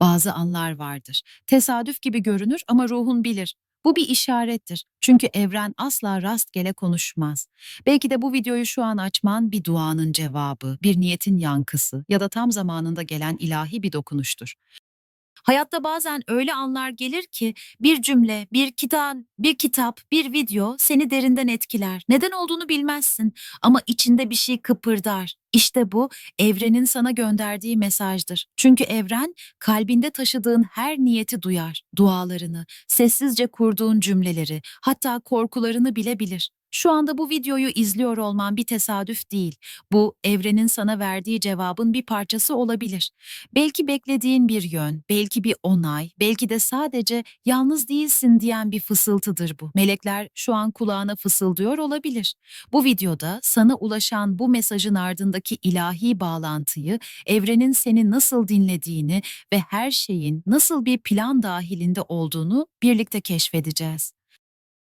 Bazı anlar vardır. Tesadüf gibi görünür ama ruhun bilir. Bu bir işarettir. Çünkü evren asla rastgele konuşmaz. Belki de bu videoyu şu an açman bir duanın cevabı, bir niyetin yankısı ya da tam zamanında gelen ilahi bir dokunuştur. Hayatta bazen öyle anlar gelir ki bir cümle, bir kitap, bir kitap, bir video seni derinden etkiler. Neden olduğunu bilmezsin ama içinde bir şey kıpırdar. İşte bu evrenin sana gönderdiği mesajdır. Çünkü evren kalbinde taşıdığın her niyeti duyar. Dualarını, sessizce kurduğun cümleleri, hatta korkularını bile bilir. Şu anda bu videoyu izliyor olman bir tesadüf değil. Bu evrenin sana verdiği cevabın bir parçası olabilir. Belki beklediğin bir yön, belki bir onay, belki de sadece yalnız değilsin diyen bir fısıltıdır bu. Melekler şu an kulağına fısıldıyor olabilir. Bu videoda sana ulaşan bu mesajın ardındaki ilahi bağlantıyı, evrenin seni nasıl dinlediğini ve her şeyin nasıl bir plan dahilinde olduğunu birlikte keşfedeceğiz.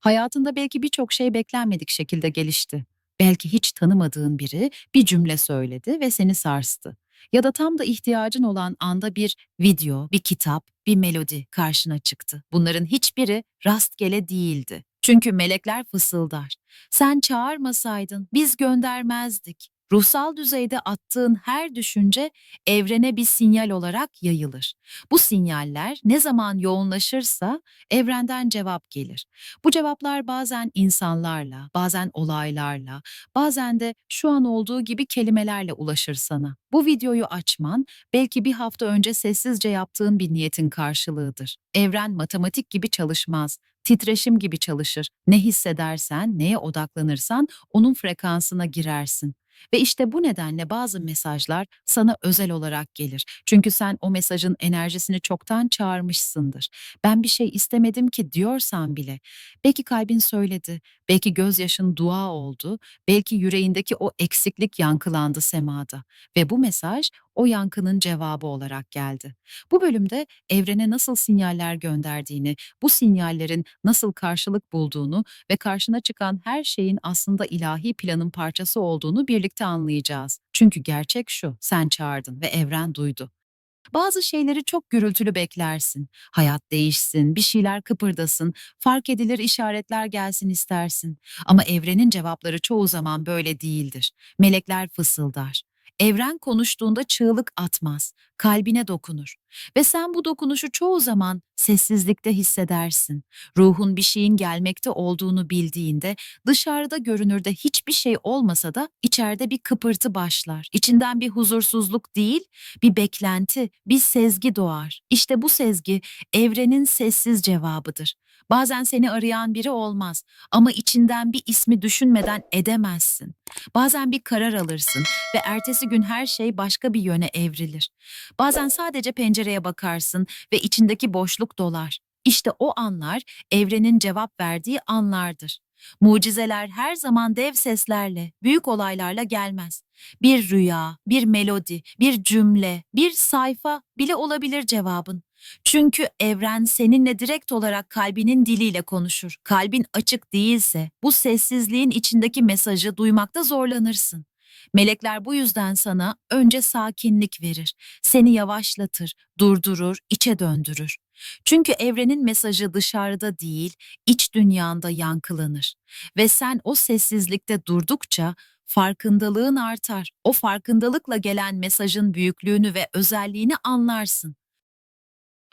Hayatında belki birçok şey beklenmedik şekilde gelişti. Belki hiç tanımadığın biri bir cümle söyledi ve seni sarstı. Ya da tam da ihtiyacın olan anda bir video, bir kitap, bir melodi karşına çıktı. Bunların hiçbiri rastgele değildi. Çünkü melekler fısıldar. Sen çağırmasaydın biz göndermezdik. Ruhsal düzeyde attığın her düşünce evrene bir sinyal olarak yayılır. Bu sinyaller ne zaman yoğunlaşırsa evrenden cevap gelir. Bu cevaplar bazen insanlarla, bazen olaylarla, bazen de şu an olduğu gibi kelimelerle ulaşır sana. Bu videoyu açman belki bir hafta önce sessizce yaptığın bir niyetin karşılığıdır. Evren matematik gibi çalışmaz, titreşim gibi çalışır. Ne hissedersen, neye odaklanırsan onun frekansına girersin. Ve işte bu nedenle bazı mesajlar sana özel olarak gelir. Çünkü sen o mesajın enerjisini çoktan çağırmışsındır. Ben bir şey istemedim ki diyorsan bile. Belki kalbin söyledi, belki gözyaşın dua oldu, belki yüreğindeki o eksiklik yankılandı semada. Ve bu mesaj o yankının cevabı olarak geldi. Bu bölümde evrene nasıl sinyaller gönderdiğini, bu sinyallerin nasıl karşılık bulduğunu ve karşına çıkan her şeyin aslında ilahi planın parçası olduğunu birlikte anlayacağız. Çünkü gerçek şu, sen çağırdın ve evren duydu. Bazı şeyleri çok gürültülü beklersin. Hayat değişsin, bir şeyler kıpırdasın, fark edilir işaretler gelsin istersin. Ama evrenin cevapları çoğu zaman böyle değildir. Melekler fısıldar. Evren konuştuğunda çığlık atmaz, kalbine dokunur. Ve sen bu dokunuşu çoğu zaman sessizlikte hissedersin. Ruhun bir şeyin gelmekte olduğunu bildiğinde dışarıda görünürde hiçbir şey olmasa da içeride bir kıpırtı başlar. İçinden bir huzursuzluk değil, bir beklenti, bir sezgi doğar. İşte bu sezgi evrenin sessiz cevabıdır. Bazen seni arayan biri olmaz ama içinden bir ismi düşünmeden edemezsin. Bazen bir karar alırsın ve ertesi gün her şey başka bir yöne evrilir. Bazen sadece pencereye bakarsın ve içindeki boşluk dolar. İşte o anlar evrenin cevap verdiği anlardır. Mucizeler her zaman dev seslerle, büyük olaylarla gelmez. Bir rüya, bir melodi, bir cümle, bir sayfa bile olabilir cevabın. Çünkü evren seninle direkt olarak kalbinin diliyle konuşur. Kalbin açık değilse bu sessizliğin içindeki mesajı duymakta zorlanırsın. Melekler bu yüzden sana önce sakinlik verir, seni yavaşlatır, durdurur, içe döndürür. Çünkü evrenin mesajı dışarıda değil, iç dünyanda yankılanır. Ve sen o sessizlikte durdukça farkındalığın artar. O farkındalıkla gelen mesajın büyüklüğünü ve özelliğini anlarsın.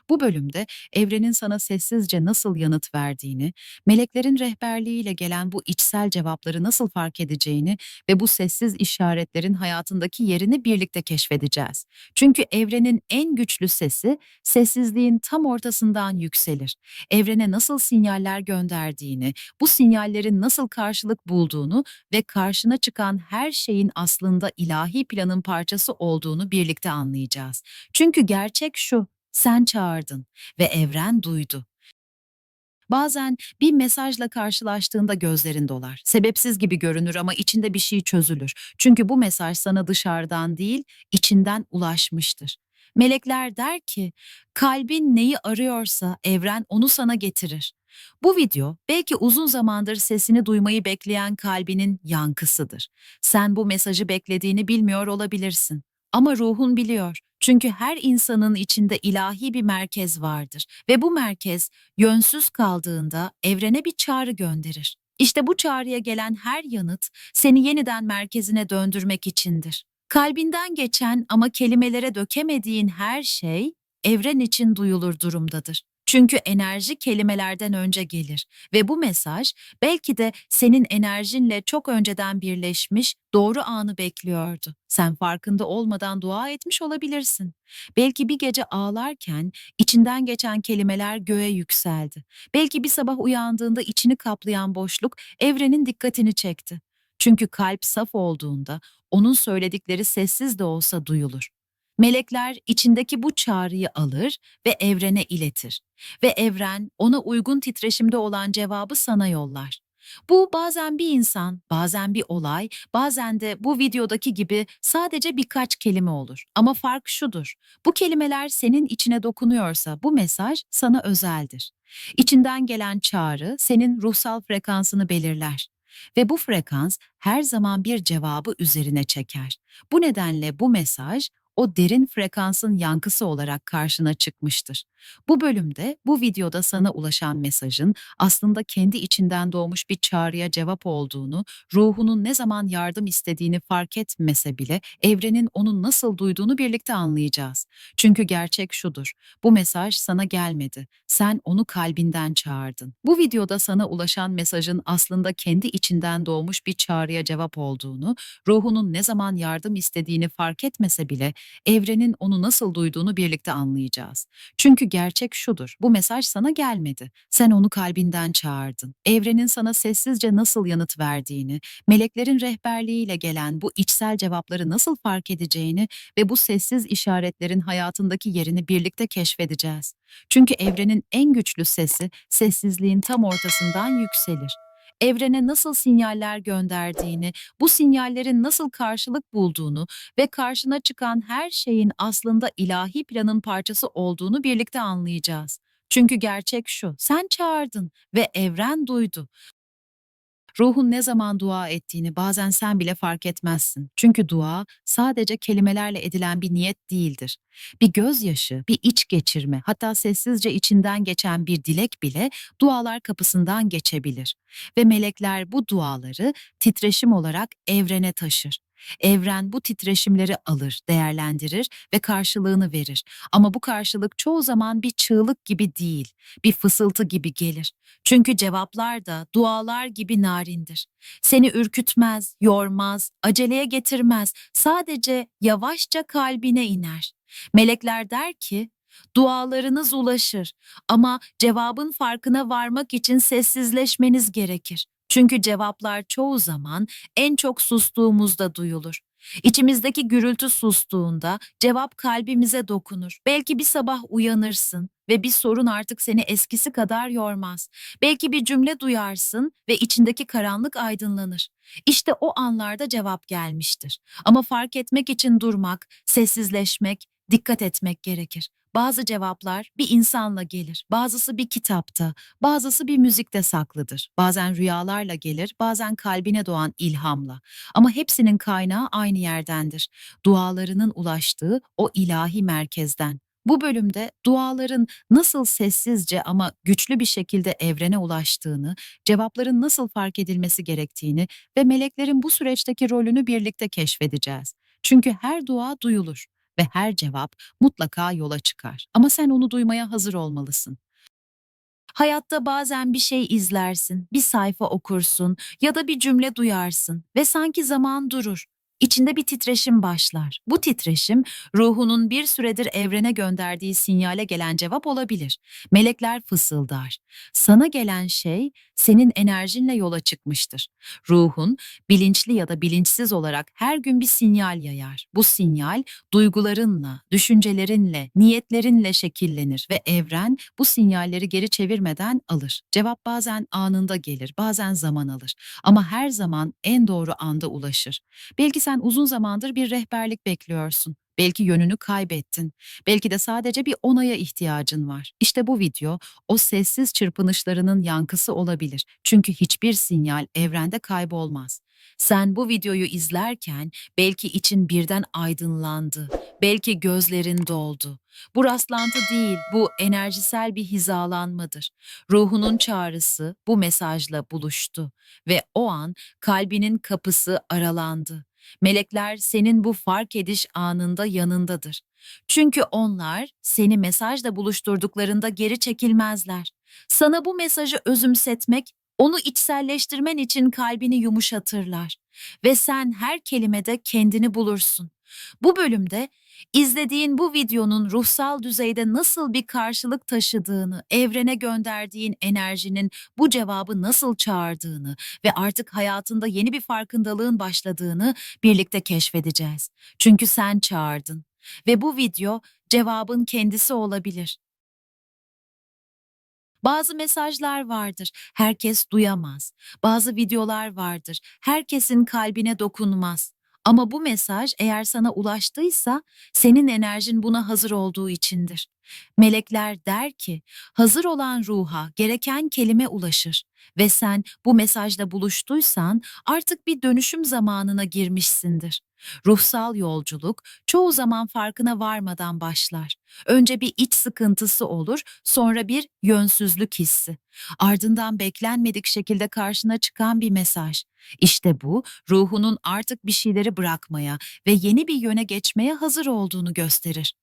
Bu bölümde evrenin sana sessizce nasıl yanıt verdiğini, meleklerin rehberliğiyle gelen bu içsel cevapları nasıl fark edeceğini ve bu sessiz işaretlerin hayatındaki yerini birlikte keşfedeceğiz. Çünkü evrenin en güçlü sesi sessizliğin tam ortasından yükselir. Evrene nasıl sinyaller gönderdiğini, bu sinyallerin nasıl karşılık bulduğunu ve karşına çıkan her şeyin aslında ilahi planın parçası olduğunu birlikte anlayacağız. Çünkü gerçek şu, sen çağırdın ve evren duydu. Bazen bir mesajla karşılaştığında gözlerin dolar. Sebepsiz gibi görünür ama içinde bir şey çözülür. Çünkü bu mesaj sana dışarıdan değil, içinden ulaşmıştır. Melekler der ki, kalbin neyi arıyorsa evren onu sana getirir. Bu video belki uzun zamandır sesini duymayı bekleyen kalbinin yankısıdır. Sen bu mesajı beklediğini bilmiyor olabilirsin. Ama ruhun biliyor. Çünkü her insanın içinde ilahi bir merkez vardır ve bu merkez yönsüz kaldığında evrene bir çağrı gönderir. İşte bu çağrıya gelen her yanıt seni yeniden merkezine döndürmek içindir. Kalbinden geçen ama kelimelere dökemediğin her şey evren için duyulur durumdadır. Çünkü enerji kelimelerden önce gelir ve bu mesaj belki de senin enerjinle çok önceden birleşmiş, doğru anı bekliyordu. Sen farkında olmadan dua etmiş olabilirsin. Belki bir gece ağlarken içinden geçen kelimeler göğe yükseldi. Belki bir sabah uyandığında içini kaplayan boşluk evrenin dikkatini çekti. Çünkü kalp saf olduğunda onun söyledikleri sessiz de olsa duyulur. Melekler içindeki bu çağrıyı alır ve evrene iletir ve evren ona uygun titreşimde olan cevabı sana yollar. Bu bazen bir insan, bazen bir olay, bazen de bu videodaki gibi sadece birkaç kelime olur. Ama fark şudur. Bu kelimeler senin içine dokunuyorsa bu mesaj sana özeldir. İçinden gelen çağrı senin ruhsal frekansını belirler. Ve bu frekans her zaman bir cevabı üzerine çeker. Bu nedenle bu mesaj o derin frekansın yankısı olarak karşına çıkmıştır. Bu bölümde, bu videoda sana ulaşan mesajın aslında kendi içinden doğmuş bir çağrıya cevap olduğunu, ruhunun ne zaman yardım istediğini fark etmese bile evrenin onu nasıl duyduğunu birlikte anlayacağız. Çünkü gerçek şudur, bu mesaj sana gelmedi, sen onu kalbinden çağırdın. Bu videoda sana ulaşan mesajın aslında kendi içinden doğmuş bir çağrıya cevap olduğunu, ruhunun ne zaman yardım istediğini fark etmese bile evrenin onu nasıl duyduğunu birlikte anlayacağız. Çünkü gerçek şudur, bu mesaj sana gelmedi. Sen onu kalbinden çağırdın. Evrenin sana sessizce nasıl yanıt verdiğini, meleklerin rehberliğiyle gelen bu içsel cevapları nasıl fark edeceğini ve bu sessiz işaretlerin hayatındaki yerini birlikte keşfedeceğiz. Çünkü evrenin en güçlü sesi sessizliğin tam ortasından yükselir evrene nasıl sinyaller gönderdiğini, bu sinyallerin nasıl karşılık bulduğunu ve karşına çıkan her şeyin aslında ilahi planın parçası olduğunu birlikte anlayacağız. Çünkü gerçek şu, sen çağırdın ve evren duydu. Ruhun ne zaman dua ettiğini bazen sen bile fark etmezsin. Çünkü dua sadece kelimelerle edilen bir niyet değildir. Bir gözyaşı, bir iç geçirme, hatta sessizce içinden geçen bir dilek bile dualar kapısından geçebilir. Ve melekler bu duaları titreşim olarak evrene taşır. Evren bu titreşimleri alır, değerlendirir ve karşılığını verir. Ama bu karşılık çoğu zaman bir çığlık gibi değil, bir fısıltı gibi gelir. Çünkü cevaplar da dualar gibi narindir. Seni ürkütmez, yormaz, aceleye getirmez. Sadece yavaşça kalbine iner. Melekler der ki, dualarınız ulaşır ama cevabın farkına varmak için sessizleşmeniz gerekir. Çünkü cevaplar çoğu zaman en çok sustuğumuzda duyulur. İçimizdeki gürültü sustuğunda cevap kalbimize dokunur. Belki bir sabah uyanırsın ve bir sorun artık seni eskisi kadar yormaz. Belki bir cümle duyarsın ve içindeki karanlık aydınlanır. İşte o anlarda cevap gelmiştir. Ama fark etmek için durmak, sessizleşmek, dikkat etmek gerekir. Bazı cevaplar bir insanla gelir, bazısı bir kitapta, bazısı bir müzikte saklıdır. Bazen rüyalarla gelir, bazen kalbine doğan ilhamla. Ama hepsinin kaynağı aynı yerdendir. Dualarının ulaştığı o ilahi merkezden. Bu bölümde duaların nasıl sessizce ama güçlü bir şekilde evrene ulaştığını, cevapların nasıl fark edilmesi gerektiğini ve meleklerin bu süreçteki rolünü birlikte keşfedeceğiz. Çünkü her dua duyulur ve her cevap mutlaka yola çıkar. Ama sen onu duymaya hazır olmalısın. Hayatta bazen bir şey izlersin, bir sayfa okursun ya da bir cümle duyarsın ve sanki zaman durur. İçinde bir titreşim başlar. Bu titreşim ruhunun bir süredir evrene gönderdiği sinyale gelen cevap olabilir. Melekler fısıldar. Sana gelen şey senin enerjinle yola çıkmıştır. Ruhun bilinçli ya da bilinçsiz olarak her gün bir sinyal yayar. Bu sinyal duygularınla, düşüncelerinle, niyetlerinle şekillenir ve evren bu sinyalleri geri çevirmeden alır. Cevap bazen anında gelir, bazen zaman alır ama her zaman en doğru anda ulaşır. Belki sen uzun zamandır bir rehberlik bekliyorsun. Belki yönünü kaybettin. Belki de sadece bir onaya ihtiyacın var. İşte bu video o sessiz çırpınışlarının yankısı olabilir. Çünkü hiçbir sinyal evrende kaybolmaz. Sen bu videoyu izlerken belki için birden aydınlandı. Belki gözlerin doldu. Bu rastlantı değil, bu enerjisel bir hizalanmadır. Ruhunun çağrısı bu mesajla buluştu ve o an kalbinin kapısı aralandı. Melekler senin bu fark ediş anında yanındadır. Çünkü onlar seni mesajla buluşturduklarında geri çekilmezler. Sana bu mesajı özümsetmek, onu içselleştirmen için kalbini yumuşatırlar ve sen her kelimede kendini bulursun. Bu bölümde izlediğin bu videonun ruhsal düzeyde nasıl bir karşılık taşıdığını, evrene gönderdiğin enerjinin bu cevabı nasıl çağırdığını ve artık hayatında yeni bir farkındalığın başladığını birlikte keşfedeceğiz. Çünkü sen çağırdın ve bu video cevabın kendisi olabilir. Bazı mesajlar vardır, herkes duyamaz. Bazı videolar vardır, herkesin kalbine dokunmaz. Ama bu mesaj eğer sana ulaştıysa senin enerjin buna hazır olduğu içindir. Melekler der ki, hazır olan ruha gereken kelime ulaşır ve sen bu mesajla buluştuysan artık bir dönüşüm zamanına girmişsindir. Ruhsal yolculuk çoğu zaman farkına varmadan başlar. Önce bir iç sıkıntısı olur, sonra bir yönsüzlük hissi. Ardından beklenmedik şekilde karşına çıkan bir mesaj. İşte bu ruhunun artık bir şeyleri bırakmaya ve yeni bir yöne geçmeye hazır olduğunu gösterir.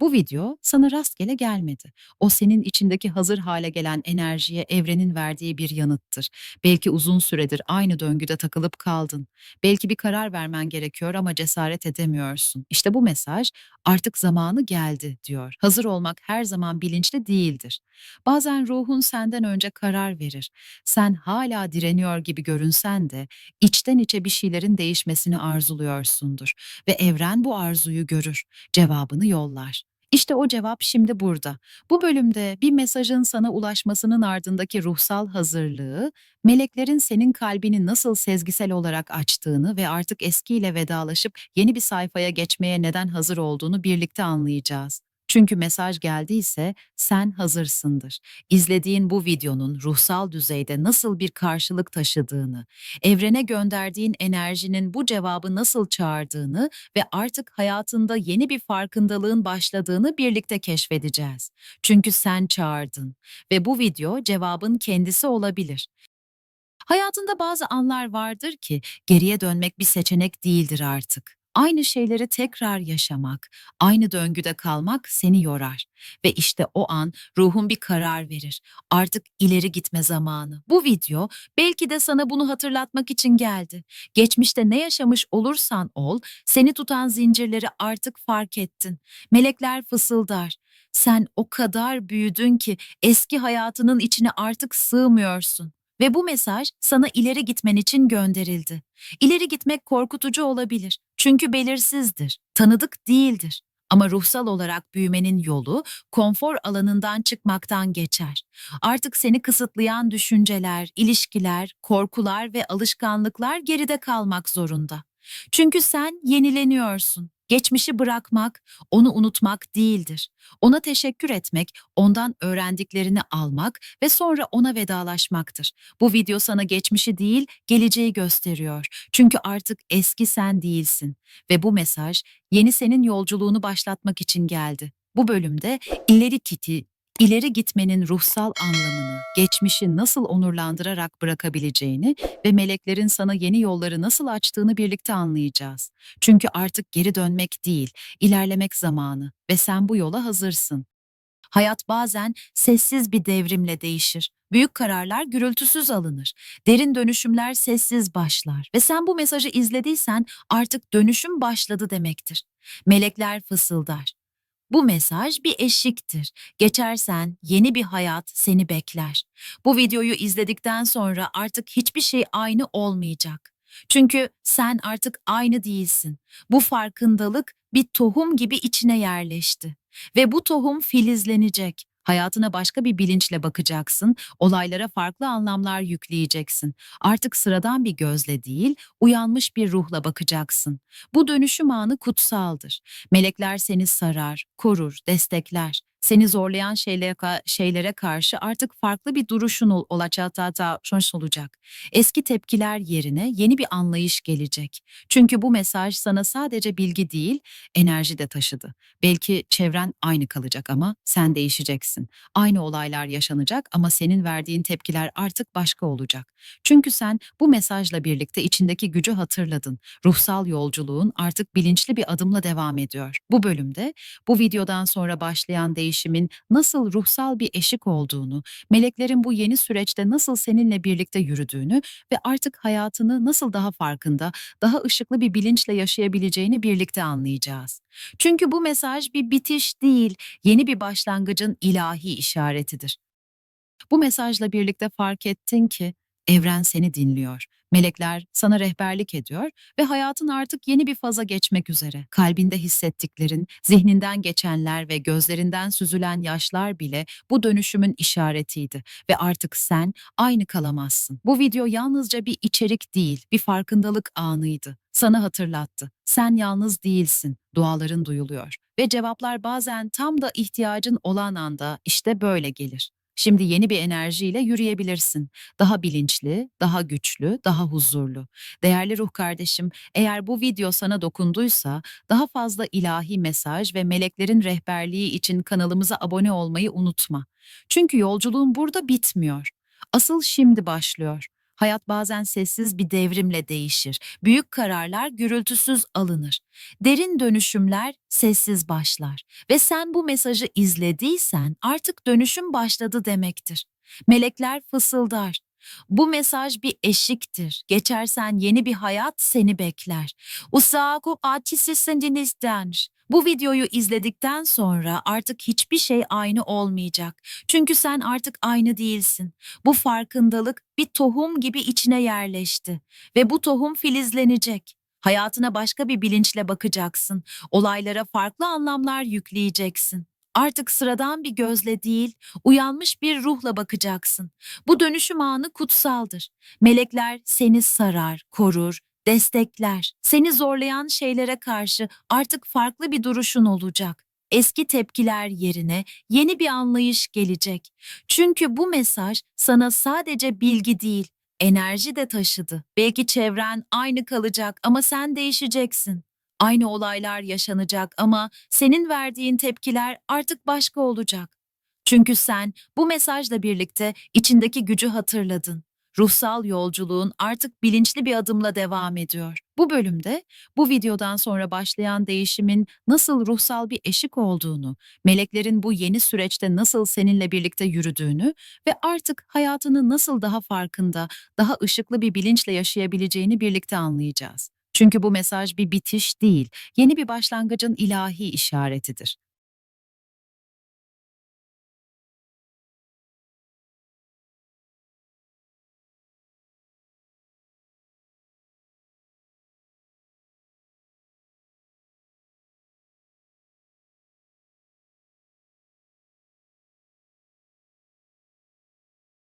Bu video sana rastgele gelmedi. O senin içindeki hazır hale gelen enerjiye evrenin verdiği bir yanıttır. Belki uzun süredir aynı döngüde takılıp kaldın. Belki bir karar vermen gerekiyor ama cesaret edemiyorsun. İşte bu mesaj artık zamanı geldi diyor. Hazır olmak her zaman bilinçli değildir. Bazen ruhun senden önce karar verir. Sen hala direniyor gibi görünsen de içten içe bir şeylerin değişmesini arzuluyorsundur ve evren bu arzuyu görür, cevabını yollar. İşte o cevap şimdi burada. Bu bölümde bir mesajın sana ulaşmasının ardındaki ruhsal hazırlığı, meleklerin senin kalbini nasıl sezgisel olarak açtığını ve artık eskiyle vedalaşıp yeni bir sayfaya geçmeye neden hazır olduğunu birlikte anlayacağız. Çünkü mesaj geldiyse sen hazırsındır. İzlediğin bu videonun ruhsal düzeyde nasıl bir karşılık taşıdığını, evrene gönderdiğin enerjinin bu cevabı nasıl çağırdığını ve artık hayatında yeni bir farkındalığın başladığını birlikte keşfedeceğiz. Çünkü sen çağırdın ve bu video cevabın kendisi olabilir. Hayatında bazı anlar vardır ki geriye dönmek bir seçenek değildir artık. Aynı şeyleri tekrar yaşamak, aynı döngüde kalmak seni yorar ve işte o an ruhun bir karar verir. Artık ileri gitme zamanı. Bu video belki de sana bunu hatırlatmak için geldi. Geçmişte ne yaşamış olursan ol, seni tutan zincirleri artık fark ettin. Melekler fısıldar. Sen o kadar büyüdün ki eski hayatının içine artık sığmıyorsun. Ve bu mesaj sana ileri gitmen için gönderildi. İleri gitmek korkutucu olabilir. Çünkü belirsizdir, tanıdık değildir. Ama ruhsal olarak büyümenin yolu konfor alanından çıkmaktan geçer. Artık seni kısıtlayan düşünceler, ilişkiler, korkular ve alışkanlıklar geride kalmak zorunda. Çünkü sen yenileniyorsun. Geçmişi bırakmak, onu unutmak değildir. Ona teşekkür etmek, ondan öğrendiklerini almak ve sonra ona vedalaşmaktır. Bu video sana geçmişi değil, geleceği gösteriyor. Çünkü artık eski sen değilsin ve bu mesaj yeni senin yolculuğunu başlatmak için geldi. Bu bölümde ileri kiti, ileri gitmenin ruhsal anlamını, geçmişi nasıl onurlandırarak bırakabileceğini ve meleklerin sana yeni yolları nasıl açtığını birlikte anlayacağız. Çünkü artık geri dönmek değil, ilerlemek zamanı ve sen bu yola hazırsın. Hayat bazen sessiz bir devrimle değişir. Büyük kararlar gürültüsüz alınır. Derin dönüşümler sessiz başlar. Ve sen bu mesajı izlediysen artık dönüşüm başladı demektir. Melekler fısıldar. Bu mesaj bir eşiktir. Geçersen yeni bir hayat seni bekler. Bu videoyu izledikten sonra artık hiçbir şey aynı olmayacak. Çünkü sen artık aynı değilsin. Bu farkındalık bir tohum gibi içine yerleşti ve bu tohum filizlenecek. Hayatına başka bir bilinçle bakacaksın, olaylara farklı anlamlar yükleyeceksin. Artık sıradan bir gözle değil, uyanmış bir ruhla bakacaksın. Bu dönüşüm anı kutsaldır. Melekler seni sarar, korur, destekler. Seni zorlayan şeylere, şeylere karşı artık farklı bir duruşun ol- olacak, hatta olacak. Eski tepkiler yerine yeni bir anlayış gelecek. Çünkü bu mesaj sana sadece bilgi değil, enerji de taşıdı. Belki çevren aynı kalacak ama sen değişeceksin. Aynı olaylar yaşanacak ama senin verdiğin tepkiler artık başka olacak. Çünkü sen bu mesajla birlikte içindeki gücü hatırladın. Ruhsal yolculuğun artık bilinçli bir adımla devam ediyor. Bu bölümde bu videodan sonra başlayan değişimin nasıl ruhsal bir eşik olduğunu, meleklerin bu yeni süreçte nasıl seninle birlikte yürüdüğünü ve artık hayatını nasıl daha farkında, daha ışıklı bir bilinçle yaşayabileceğini birlikte anlayacağız. Çünkü bu mesaj bir bitiş değil, yeni bir başlangıcın ilahi işaretidir. Bu mesajla birlikte fark ettin ki evren seni dinliyor. Melekler sana rehberlik ediyor ve hayatın artık yeni bir faza geçmek üzere. Kalbinde hissettiklerin, zihninden geçenler ve gözlerinden süzülen yaşlar bile bu dönüşümün işaretiydi ve artık sen aynı kalamazsın. Bu video yalnızca bir içerik değil, bir farkındalık anıydı. Sana hatırlattı. Sen yalnız değilsin. Duaların duyuluyor ve cevaplar bazen tam da ihtiyacın olan anda işte böyle gelir. Şimdi yeni bir enerjiyle yürüyebilirsin. Daha bilinçli, daha güçlü, daha huzurlu. Değerli ruh kardeşim, eğer bu video sana dokunduysa daha fazla ilahi mesaj ve meleklerin rehberliği için kanalımıza abone olmayı unutma. Çünkü yolculuğun burada bitmiyor. Asıl şimdi başlıyor. Hayat bazen sessiz bir devrimle değişir. Büyük kararlar gürültüsüz alınır. Derin dönüşümler sessiz başlar ve sen bu mesajı izlediysen artık dönüşüm başladı demektir. Melekler fısıldar. Bu mesaj bir eşiktir. Geçersen yeni bir hayat seni bekler. Usaku açısısındinizden. Bu videoyu izledikten sonra artık hiçbir şey aynı olmayacak. Çünkü sen artık aynı değilsin. Bu farkındalık bir tohum gibi içine yerleşti ve bu tohum filizlenecek. Hayatına başka bir bilinçle bakacaksın. Olaylara farklı anlamlar yükleyeceksin. Artık sıradan bir gözle değil, uyanmış bir ruhla bakacaksın. Bu dönüşüm anı kutsaldır. Melekler seni sarar, korur, destekler. Seni zorlayan şeylere karşı artık farklı bir duruşun olacak. Eski tepkiler yerine yeni bir anlayış gelecek. Çünkü bu mesaj sana sadece bilgi değil, enerji de taşıdı. Belki çevren aynı kalacak ama sen değişeceksin. Aynı olaylar yaşanacak ama senin verdiğin tepkiler artık başka olacak. Çünkü sen bu mesajla birlikte içindeki gücü hatırladın. Ruhsal yolculuğun artık bilinçli bir adımla devam ediyor. Bu bölümde bu videodan sonra başlayan değişimin nasıl ruhsal bir eşik olduğunu, meleklerin bu yeni süreçte nasıl seninle birlikte yürüdüğünü ve artık hayatını nasıl daha farkında, daha ışıklı bir bilinçle yaşayabileceğini birlikte anlayacağız. Çünkü bu mesaj bir bitiş değil, yeni bir başlangıcın ilahi işaretidir.